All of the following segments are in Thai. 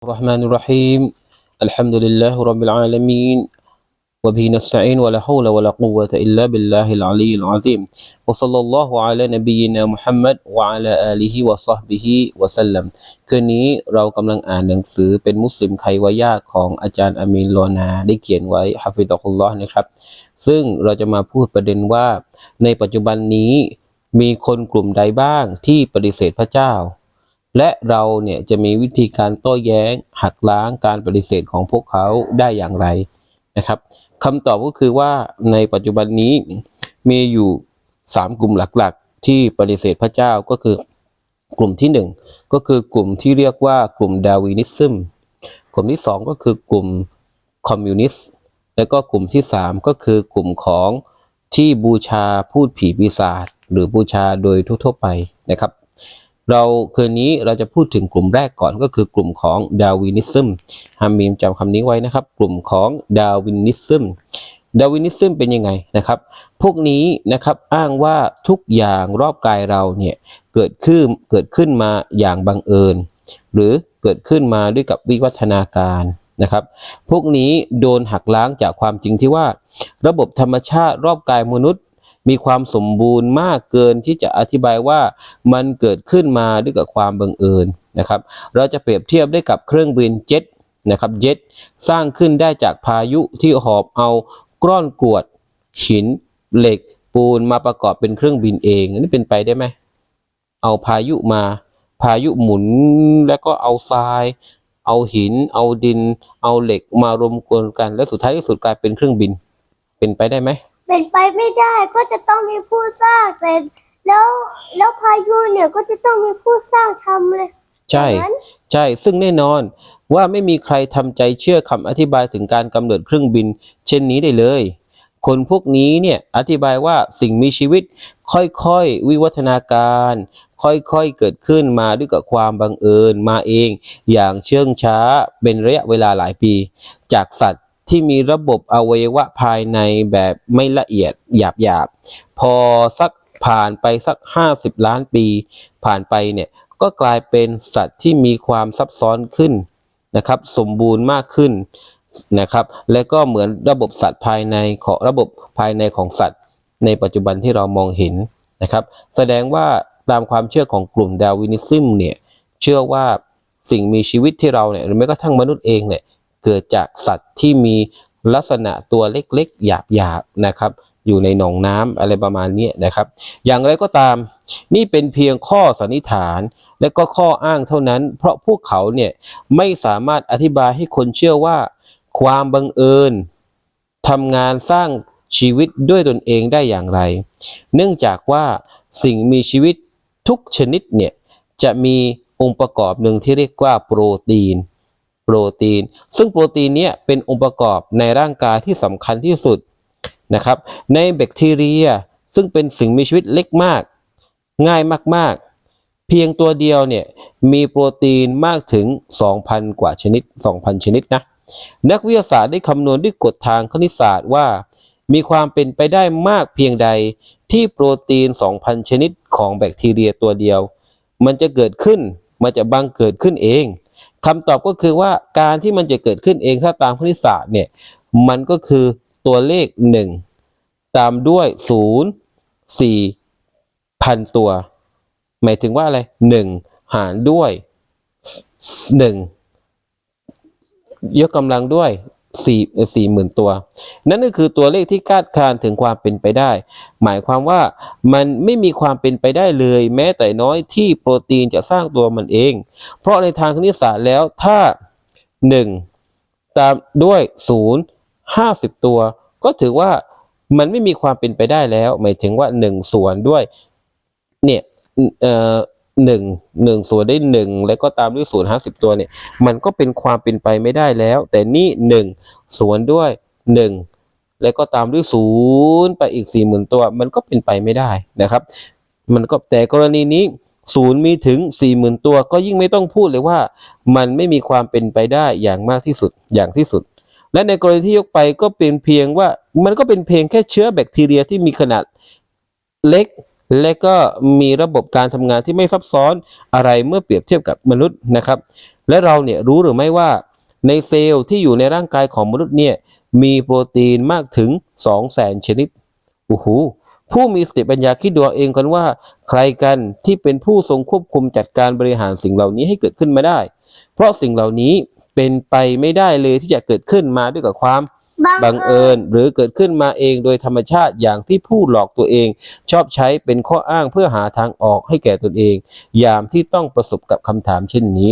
الرحمن الرحيم الحمد لله رب العالمين وبه نستعين ولا حول ولا قوة إلا بالله العلي العظيم وصلى الله على نبينا محمد وعلى آله وصحبه وسلم คืนนี้เรากำลังอ่านหนังสือเป็นมุสลิมใครวายากของอาจารย์อามีนโลนาได้เขียนไว้ฮะฟิดะฮุลลอฮ์นะครับ ซึ่งเราจะมาพูดประเด็นว่า ในปัจจุบันนี้มีคนกลุ่มใดบ้างที่ปฏิเสธพระเจ้า และเราเนี่ยจะมีวิธีการโต้แย้ง หักล้างการปฏิเสธของพวกเขาได้อย่างไรนะครับคำตอบก็คือว่าในปัจจุบันนี้มีอยู่สามกลุ่มหลักๆ ที่ปฏิเสธพระเจ้าก็คือกลุ่มที่หนึ่งก็คือกลุ่มที่เรียกว่ากลุ่มดาวินิซึมกลุ่มที่สองก็คือกลุ่มคอมมิวนิสต์แล้วก็กลุ่มที่สามก็คือกลุ่มของที่บูชาพูดผีปีศาจหรือบูชาโดยทั่วๆไปนะครับ เราคืนนี้เราจะพูดถึงกลุ่มแรกก่อนก็คือกลุ่มของดาวินิซึมฮามีมจำคำนี้ไว้นะครับ กลุ่มของดาวินิซึมดาวินิซึมเป็นยังไงนะครับ พวกนี้นะครับอ้างว่าทุกอย่างรอบกายเราเนี่ยเกิดขึ้นเกิดขึ้นมาอย่างบังเอิญ หรือเกิดขึ้นมาด้วยกับวิวัฒนาการนะครับ พวกนี้โดนหักล้างจากความจริงที่ว่า ระบบธรรมชาติรอบกายมนุษย์ มีความสมบูรณ์มากเกินที่จะอธิบายว่ามันเกิดขึ้นมาด้วยกับความบังเอิญนะครับ เราจะเปรียบเทียบได้กับเครื่องบินเจ็ตนะครับเจ็ตสร้างขึ้นได้จากพายุที่หอบเอากร่อนกรวด หิน เหล็ก ปูนมาประกอบเป็นเครื่องบินเองอันนี้เป็นไปได้ไหมเอาพายุมา พายุหมุนแล้วก็เอาทราย เอาหิน เอาดิน เอาเหล็กมารวมกวนกัน แล้วสุดท้ายที่สุดกลายเป็นเครื่องบิน เป็นไปได้ไหม เป็นไปไม่ได้ก็จะต้องมีผู้สร้างแต่แล้วแล้วพายุเนี่ยก็จะต้องมีผู้สร้างทำเลย ใช่อย่างนั้น ใช่ ซึ่งแน่นอนว่าไม่มีใครทำใจเชื่อคำอธิบายถึงการกำเนิดเครื่องบิน เช่นนี้ได้เลย คนพวกนี้เนี่ยอธิบายว่าสิ่งมีชีวิต ค่อยๆ วิวัฒนาการ ค่อยๆ เกิดขึ้นมาด้วยกับความบังเอิญมาเอง อย่างเชื่องช้าเป็นระยะเวลาหลายปี จากสัตว์ ที่มีระบบอวัยวะภายในแบบไม่ละเอียดหยาบๆพอสักผ่านไปสัก 50 ล้านปี ผ่านไปเนี่ยก็กลายเป็นสัตว์ที่มีความซับซ้อนขึ้นนะครับ สมบูรณ์มากขึ้นนะครับ และก็เหมือนระบบสัตว์ภายในของระบบภายในของสัตว์ ในปัจจุบันที่เรามองเห็นนะครับ แสดงว่าตามความเชื่อของกลุ่มดาวินิซึมเนี่ยเชื่อว่าสิ่งมีชีวิตที่เราเนี่ยหรือแม้กระทั่งมนุษย์เองเนี่ย เกิดจากสัตว์ที่มีลักษณะตัวเล็กๆ หยาบๆนะครับอยู่ในหนองน้ำอะไรประมาณนี้นะครับ อย่างไรก็ตาม นี่เป็นเพียงข้อสันนิษฐานและก็ข้ออ้างเท่านั้น เพราะพวกเขาเนี่ยไม่สามารถอธิบายให้คนเชื่อว่า ความบังเอิญทำงานสร้างชีวิตด้วยตนเองได้อย่างไร เนื่องจากว่าสิ่งมีชีวิตทุกชนิดเนี่ยจะมีองค์ประกอบหนึ่งที่เรียกว่าโปรตีน โปรตีน ซึ่งโปรตีนเนี่ยเป็นองค์ประกอบในร่างกายที่สำคัญที่สุดนะครับ ในแบคทีเรียซึ่งเป็นสิ่งมีชีวิตเล็กมาก ง่ายมากๆ เพียงตัวเดียวเนี่ยมีโปรตีนมากถึง 2,000 กว่าชนิด 2,000 ชนิดนะ นักวิทยาศาสตร์ได้คำนวณด้วยกฎทางคณิตศาสตร์ว่า มีความเป็นไปได้มากเพียงใดที่โปรตีน 2,000 ชนิดของแบคทีเรียตัวเดียว มันจะเกิดขึ้น มันจะบังเกิดขึ้นเอง คำตอบก็คือว่าการที่มันจะเกิดขึ้นเองถ้าตามคณิตศาสตร์เนี่ยมันก็คือตัวเลข 1 ตามด้วย 0 4พันตัว หมายถึงว่าอะไร 1 หารด้วย 1 ยกกำลังด้วย สี่สี่หมื่นตัว นั่นก็คือตัวเลขที่คาดการณ์ถึงความเป็นไปได้ หมายความว่ามันไม่มีความเป็นไปได้เลย แม้แต่น้อยที่โปรตีนจะสร้างตัวมันเอง เพราะในทางคณิตศาสตร์แล้วถ้า 1 ตามด้วย 0 50 ตัว ก็ถือว่ามันไม่มีความเป็นไปได้แล้ว หมายถึงว่า 1 ส่วนด้วยเนี่ยเอ่อ หนึ่งหนึ่งส่วนได้หนึ่งแล้วก็ตามด้วยศูนย์ห้าสิบตัวเนี่ย มันก็เป็นความเป็นไปไม่ได้แล้ว แต่นี่หนึ่งส่วนด้วยหนึ่งแล้วก็ตามด้วยศูนย์ไปอีกสี่หมื่นตัว มันก็เป็นไปไม่ได้นะครับ มันก็แต่กรณีนี้ศูนย์มีถึงสี่หมื่นตัว ก็ยิ่งไม่ต้องพูดเลยว่า มันไม่มีความเป็นไปได้อย่างมากที่สุดอย่างที่สุด และในกรณีที่ยกไปก็เป็นเพียงว่ามันก็เป็นเพียงแค่เชื้อแบคทีเรียที่มีขนาดเล็ก และก็มีระบบการทำงานที่ไม่ซับซ้อนอะไรเมื่อเปรียบเทียบกับมนุษย์นะครับ และเราเนี่ยรู้หรือไม่ว่าในเซลล์ที่อยู่ในร่างกายของมนุษย์เนี่ยมีโปรตีนมากถึง 2 0 0แสนชนิดโอ้โหผู้มีสติปัญญาคิดดูเองกันว่า ใครกันที่เป็นผู้ทรงควบคุมจัดการบริหารสิ่งเหล่านี้ให้เกิดขึ้นมาได้ เพราะสิ่งเหล่านี้เป็นไปไม่ได้เลยที่จะเกิดขึ้นมาด้วยกับความ บังเอิญ หรือเกิดขึ้นมาเองโดยธรรมชาติอย่างที่ผู้หลอกตัวเอง ชอบใช้เป็นข้ออ้างเพื่อหาทางออกให้แก่ตนเอง ยามที่ต้องประสบกับคำถามเช่นนี้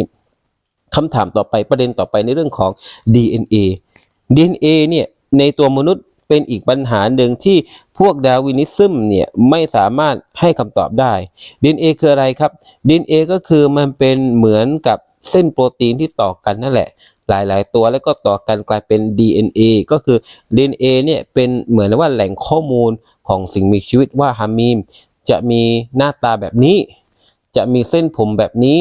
คำถามต่อไปประเด็นต่อไปในเรื่องของ DNA DNA เนี่ยในตัวมนุษย์เป็นอีกปัญหาหนึ่งที่พวกดาวินิซึมเนี่ยไม่สามารถให้คำตอบได้ DNA คืออะไรครับ DNA ก็คือมันเป็นเหมือนกับเส้นโปรตีนที่ต่อกันนั่นแหละ หลาย ๆ ตัวแล้วก็ต่อกันกลายเป็น DNA ก็คือ DNA เนี่ยเป็นเหมือนว่าแหล่งข้อมูลของสิ่งมีชีวิตว่าฮามีมจะมีหน้าตาแบบนี้ จะมีเส้นผมแบบนี้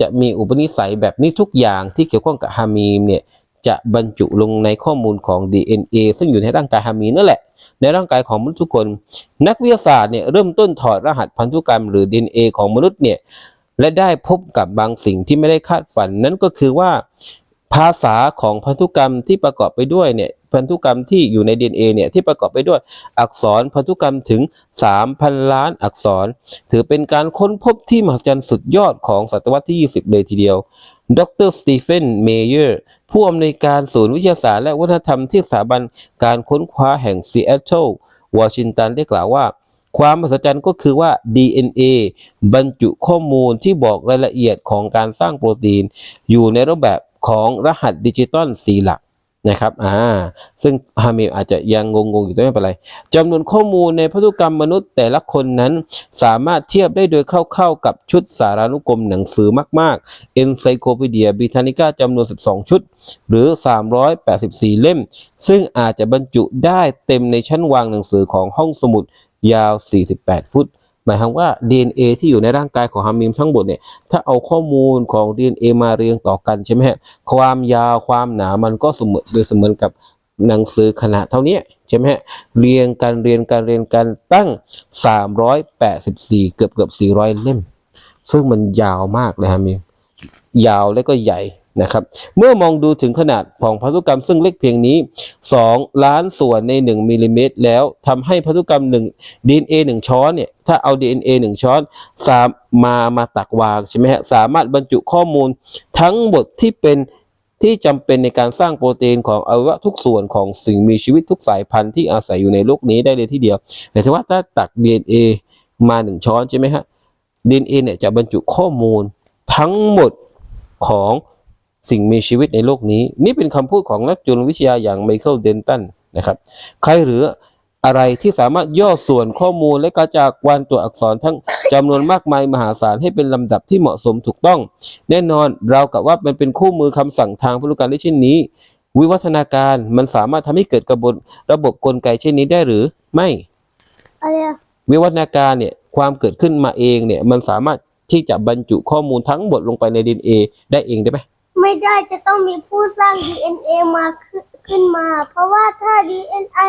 จะมีอุปนิสัยแบบนี้ทุกอย่างที่เกี่ยวข้องกับฮามีมเนี่ยจะบรรจุลงในข้อมูลของ DNA ซึ่งอยู่ในร่างกายฮามีมนั่นแหละ ในร่างกายของมนุษย์ทุกคน นักวิทยาศาสตร์เนี่ยเริ่มต้นถอดรหัสพันธุกรรมหรือ DNA ของมนุษย์เนี่ยและได้พบกับบางสิ่งที่ไม่ได้คาดฝันนั่นก็คือว่า ภาษาของพันธุกรรมที่ประกอบไปด้วยเนี่ยพันธุกรรมที่อยู่ใน DNA เนี่ยที่ประกอบไปด้วยอักษรพันธุกรรมถึง 3,000 ล้านอักษร ถือเป็นการค้นพบที่มหัศจรรย์สุดยอดของศตวรรษที่ 20 เลยทีเดียว ดรสตีเฟน เมเยอร์ ผู้อำนวยการศูนย์วิทยาศาสตร์และวัฒนธรรมที่สถาบันการค้นคว้าแห่งซีแอตเทิลวอชิงตันได้กล่าวว่า ความมหัศจรรย์ก็คือว่า DNA บรรจุข้อมูลที่บอกรายละเอียดของการสร้างโปรตีน อยู่ในรูปแบบ ของรหัสดิจิตอลสีหลักนะครับอ่าซึ่งฮามิอาจจะยังงงๆอยู่แต่ไม่เป็นไรจำนวนข้อมูลในพันธุกรรมมนุษย์แต่ละคนนั้น สามารถเทียบได้โดยคร่าวๆกับชุดสารานุกรมหนังสือมากๆ Encyclopedia Britannica จำนวน 12 ชุด หรือ 384 เล่ม ซึ่งอาจจะบรรจุได้เต็มในชั้นวางหนังสือของห้องสมุดยาว 48 ฟุต หมายความว่า DNA ที่อยู่ในร่างกายของฮามิมทั้งหมดเนี่ยถ้าเอาข้อมูลของ DNA มาเรียงต่อกันใช่ไหมฮะความยาวความหนามันก็เสมอโดยเสมือนกับหนังสือขนาดเท่านี้ใช่ไหมฮะเรียงกันเรียงกันเรียงกันตั้ง 384 เกือบเกือบ400 เล่ม ซึ่งมันยาวมากเลยฮะมียาวและก็ใหญ่ นะครับ เมื่อมองดูถึงขนาดของพันธุกรรมซึ่งเล็กเพียงนี้ 2 ล้านส่วนใน 1มิลลิเมตรแล้วทำให้พันธุกรรม 1 DNA 1 ช้อนเนี่ย ถ้าเอา DNA 1 ช้อนสามมามาตักวางใช่ไหมฮะ สามารถบรรจุข้อมูลทั้งหมดที่เป็นที่จำเป็นในการสร้างโปรตีนของอวัยวะทุกส่วนของสิ่งมีชีวิตทุกสายพันธุ์ที่อาศัยอยู่ในโลกนี้ได้เลยทีเดียวหมายถึงว่าถ้าตัก DNA มาหนึ่งช้อนใช่ไหมฮะ DNA เนี่ยจะบรรจุข้อมูลทั้งหมดของ สิ่งมีชีวิตในโลกนี้ นี่เป็นคำพูดของนักจุลวิทยาอย่างไมเคิลเดนตันนะครับ ใครหรืออะไรที่สามารถย่อส่วนข้อมูลและกระจากวันตัวอักษรทั้งจำนวนมากมายมหาศาลให้เป็นลำดับที่เหมาะสมถูกต้อง แน่นอนเรากับว่ามันเป็นคู่มือคำสั่งทางพันธุกรรมได้เช่นนี้ วิวัฒนาการมันสามารถทำให้เกิดกระบวนระบบกลไกเช่นนี้ได้หรือไม่อะไรอะวิวัฒนาการเนี่ยความเกิดขึ้นมาเองเนี่ยมันสามารถที่จะบรรจุข้อมูลทั้งหมดลงไปใน DNA ได้เองได้ไหม ไม่ได้จะต้องมีผู้สร้าง DNA มาขึ้นขึ้นมา เพราะว่าถ้า DNA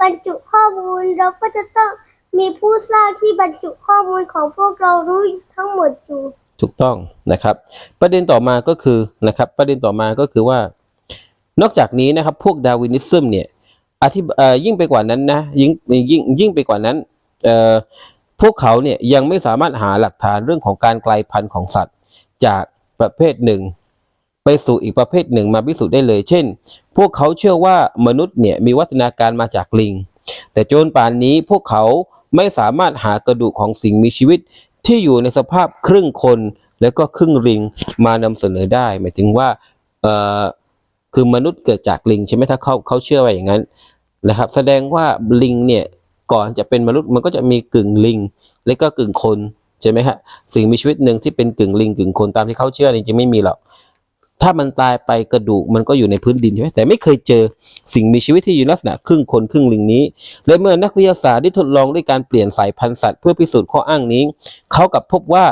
บรรจุข้อมูลเราก็จะต้องมีผู้สร้างที่บรรจุข้อมูลของพวกเรารู้ทั้งหมดอยู่ ถูกต้องนะครับ ประเด็นต่อมาก็คือนะครับประเด็นต่อมาก็คือว่า นอกจากนี้นะครับพวกดารวินิซึมเนี่ยอธิบยิ่งไปกว่านั้นนะยิ่งยิ่งยิ่งไปกว่านั้นพวกเขาเนี่ยยังไม่สามารถหาหลักฐานเรื่องของการกลายพันธุ์ของสัตว์ จากประเภทหนึ่ง ไปสู่อีกประเภทหนึ่งมาพิสูจน์ได้เลย เช่น พวกเขาเชื่อว่ามนุษย์เนี่ยมีวัฒนาการมาจากลิง แต่โจนป่านนี้พวกเขาไม่สามารถหากระดูกของสิ่งมีชีวิตที่อยู่ในสภาพครึ่งคนแล้วก็ครึ่งลิงมานำเสนอได้ หมายถึงว่าเอ่อคือมนุษย์เกิดจากลิงใช่ไหมถ้าเขาเขาเชื่อว่าอย่างนั้นนะครับ แสดงว่าลิงเนี่ยก่อนจะเป็นมนุษย์มันก็จะมีกึ่งลิง และก็กึ่งคนใช่ไหมฮะสิ่งมีชีวิตหนึ่งที่เป็นกึ่งลิงกึ่งคนตามที่เขาเชื่อจริงๆไม่มีหรอก ถ้ามันตายไปกระดูกมันก็อยู่ในพื้นดินใช่ไหมแต่ไม่เคยเจอสิ่งมีชีวิตที่อยู่ลักษณะครึ่งคนครึ่งลิงนี้ และเมื่อนักวิทยาศาสตร์ได้ทดลองด้วยการเปลี่ยนสายพันธุ์สัตว์เพื่อพิสูจน์ข้ออ้างนี้ เขากลับพบว่า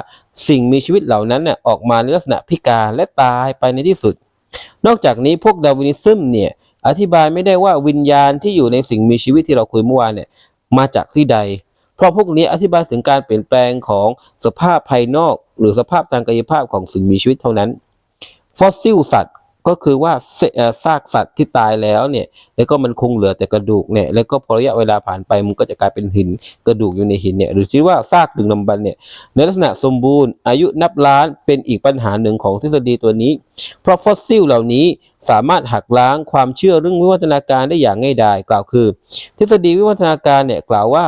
สิ่งมีชีวิตเหล่านั้นน่ะออกมาในลักษณะพิการและตายไปในที่สุด นอกจากนี้พวกดาวินิซึมเนี่ยอธิบายไม่ได้ว่าวิญญาณที่อยู่ในสิ่งมีชีวิตที่เราคุยเมื่อวานเนี่ยมาจากที่ใด เพราะพวกนี้อธิบายถึงการเปลี่ยนแปลงของสภาพภายนอก หรือสภาพทางกายภาพของสิ่งมีชีวิตเท่านั้น ฟอสซิลสัตว์ก็คือว่าซากสัตว์ที่ตายแล้วเนี่ยแล้วก็มันคงเหลือแต่กระดูกเนี่ยแล้วก็พอระยะเวลาผ่านไปมันก็จะกลายเป็นหินกระดูกอยู่ในหินเนี่ยหรือชื่อว่าซากดึงดำบรรเนี่ยในลักษณะสมบูรณ์ อายุนับล้านเป็นอีกปัญหาหนึ่งของทฤษฎีตัวนี้ เพราะฟอสซิลเหล่านี้สามารถหักล้างความเชื่อเรื่องวิวัฒนาการได้อย่างง่ายดายกล่าวคือ ทฤษฎีวิวัฒนาการเนี่ยกล่าวว่า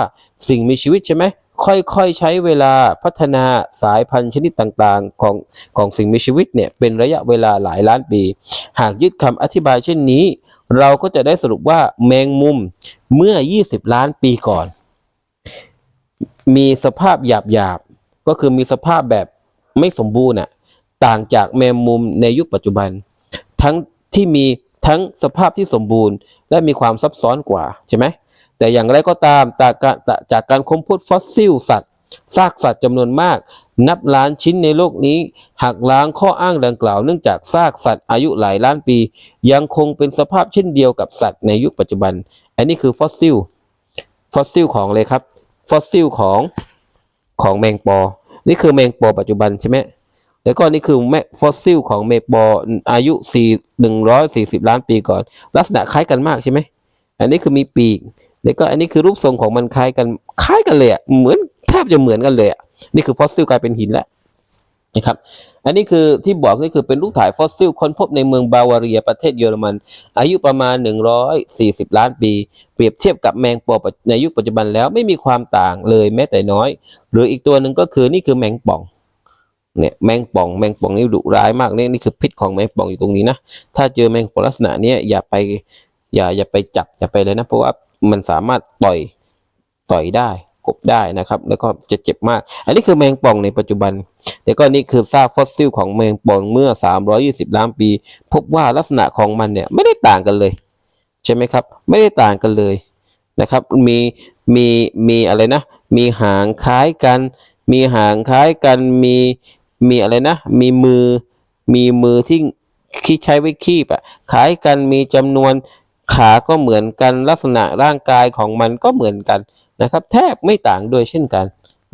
สิ่งมีชีวิตใช่ไหม ค่อยๆใช้เวลาพัฒนาสายพันธุ์ชนิดต่างๆ ของของสิ่งมีชีวิตเนี่ยเป็นระยะเวลาหลายล้านปี หากยึดคำอธิบายเช่นนี้ เราก็จะได้สรุปว่าแมงมุมเมื่อ 20 ล้านปีก่อน มีสภาพหยาบๆ ก็คือมีสภาพแบบไม่สมบูรณ์อะต่างจากแมงมุมในยุคปัจจุบัน ทั้งที่มีทั้งสภาพที่สมบูรณ์ และมีความซับซ้อนกว่าใช่ไหม แต่อย่างไรก็ตามจากการจากการค้นพบฟอสซิลสัตว์ซากสัตว์จำนวนมาก นับล้านชิ้นในโลกนี้หักล้างข้ออ้างดังกล่าวเนื่องจากซากสัตว์อายุหลายล้านปี ยังคงเป็นสภาพเช่นเดียวกับสัตว์ในยุคปัจจุบัน อันนี้คือฟอสซิลฟอสซิลของอะไรครับฟอสซิลของของแมงปอ นี่คือแมงปอปัจจุบันใช่ไหมแล้วก็นี่คือแมฟอสซิลของแมงปออายุ4 140 ล้านปีก่อน ลักษณะคล้ายกันมากใช่ไหมอันนี้คือมีปีก แล้วก็อันนี้คือรูปทรงของมันคล้ายกันคล้ายกันเลยอะเหมือนแทบจะเหมือนกันเลยอะนี่คือฟอสซิลกลายเป็นหินแล้วนะครับอันนี้คือที่บอกนี่คือเป็นรูปถ่ายฟอสซิลค้นพบในเมืองบาวาเรียประเทศเยอรมัน อายุประมาณ 140 ล้านปี เปรียบเทียบกับแมงป่องในยุคปัจจุบันแล้วไม่มีความต่างเลยแม้แต่น้อย หรืออีกตัวหนึ่งก็คือนี่คือแมงป่องเนี่ยแมงป่องแมงป่องนี่ดุร้ายมากเนี่ยนี่คือพิษของแมงป่องอยู่ตรงนี้นะถ้าเจอแมงป่องลักษณะนี้อย่าไปอย่าอย่าไปจับอย่าไปเลยนะเพราะว่า มันสามารถต่อยต่อยได้กบได้นะครับ แล้วก็จะเจ็บมาก อันนี้คือแมงป่องในปัจจุบัน แล้วก็นี่คือซากฟอสซิลของแมงป่องเมื่อ 320 ล้านปี พบว่าลักษณะของมันเนี่ยไม่ได้ต่างกันเลย ใช่ไหมครับ ไม่ได้ต่างกันเลยนะครับ มีมีมีอะไรนะ มีหางคล้ายกัน มีหางคล้ายกัน มีมีอะไรนะ มีมือ มีมือที่ที่ใช้ไว้คีบอะคล้ายกันมีจำนวน ขาก็เหมือนกันลักษณะร่างกายของมันก็เหมือนกันนะครับ แทบไม่ต่างโดยเช่นกัน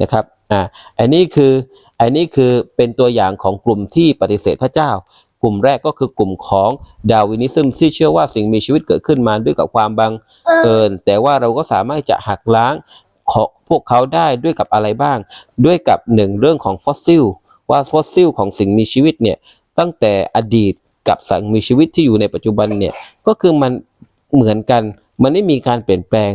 นะครับอ่าอันนี้คืออันนี้คือเป็นตัวอย่างของกลุ่มที่ปฏิเสธพระเจ้า กลุ่มแรกก็คือกลุ่มของดาวินิซึมที่เชื่อว่าสิ่งมีชีวิตเกิดขึ้นมาด้วยกับความบังเออเอิญแต่ว่าเราก็สามารถจะหักล้างของพวกเขาได้ด้วยกับอะไรบ้าง ด้วยกับหนึ่งเรื่องของฟอสซิลว่าฟอสซิลของสิ่งมีชีวิตเนี่ยตั้งแต่อดีตกับสิ่งมีชีวิตที่อยู่ในปัจจุบันเนี่ยก็คือมัน เหมือนกัน มันไม่มีการเปลี่ยนแปลง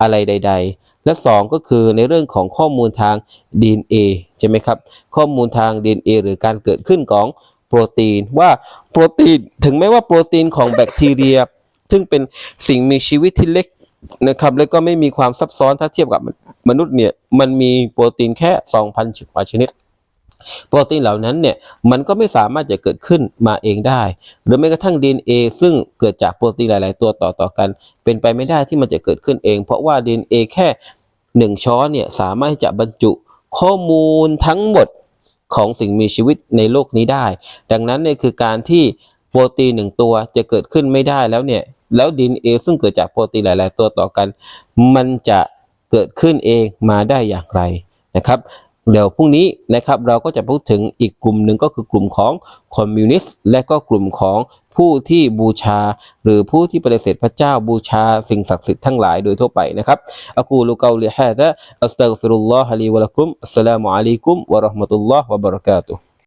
อะไรใด ๆ และสองก็คือในเรื่องของข้อมูลทาง DNA ใช่ไหมครับ ข้อมูลทาง DNA หรือการเกิดขึ้นของโปรตีนว่าโปรตีนถึงแม้ว่าโปรตีนของแบคทีเรีย ซึ่งเป็นสิ่งมีชีวิตที่เล็กนะครับแล้วก็ไม่มีความซับซ้อนถ้าเทียบกับมนุษย์เนี่ยมันมีโปรตีนแค่ 2,000กว่าชนิด โปรตีนเหล่านั้นเนี่ยมันก็ไม่สามารถจะเกิดขึ้นมาเองได้ หรือแม้กระทั่ง DNA ซึ่งเกิดจากโปรตีนหลาย ๆ ตัวต่อต่อกัน เป็นไปไม่ได้ที่มันจะเกิดขึ้นเอง เพราะว่า DNA แค่หนึ่งช้อนเนี่ยสามารถที่จะบรรจุข้อมูลทั้งหมดของสิ่งมีชีวิตในโลกนี้ได้ ดังนั้นเนี่ยคือการที่โปรตีนหนึ่งตัวจะเกิดขึ้นไม่ได้แล้วเนี่ยแล้ว DNA ซึ่งเกิดจากโปรตีนหลาย ๆ ตัวต่อกัน มันจะเกิดขึ้นเองมาได้อย่างไรนะครับ เดี๋ยวพรุ่งนี้นะครับเราก็จะพูดถึงอีกกลุ่มหนึ่งก็คือกลุ่มของคอมมิวนิสต์และก็กลุ่มของผู้ที่บูชา หรือผู้ที่ปฏิเสธพระเจ้าบูชาสิ่งศักดิ์สิทธิ์ทั้งหลายโดยทั่วไปนะครับอะกูลุกาลิฮะดะอัสตัฆฟิรุลลอฮะลีวะลักุมอัสสลามุอะลัยกุมวะเราะห์มะตุลลอฮ์วะบะเราะกาตุฮ์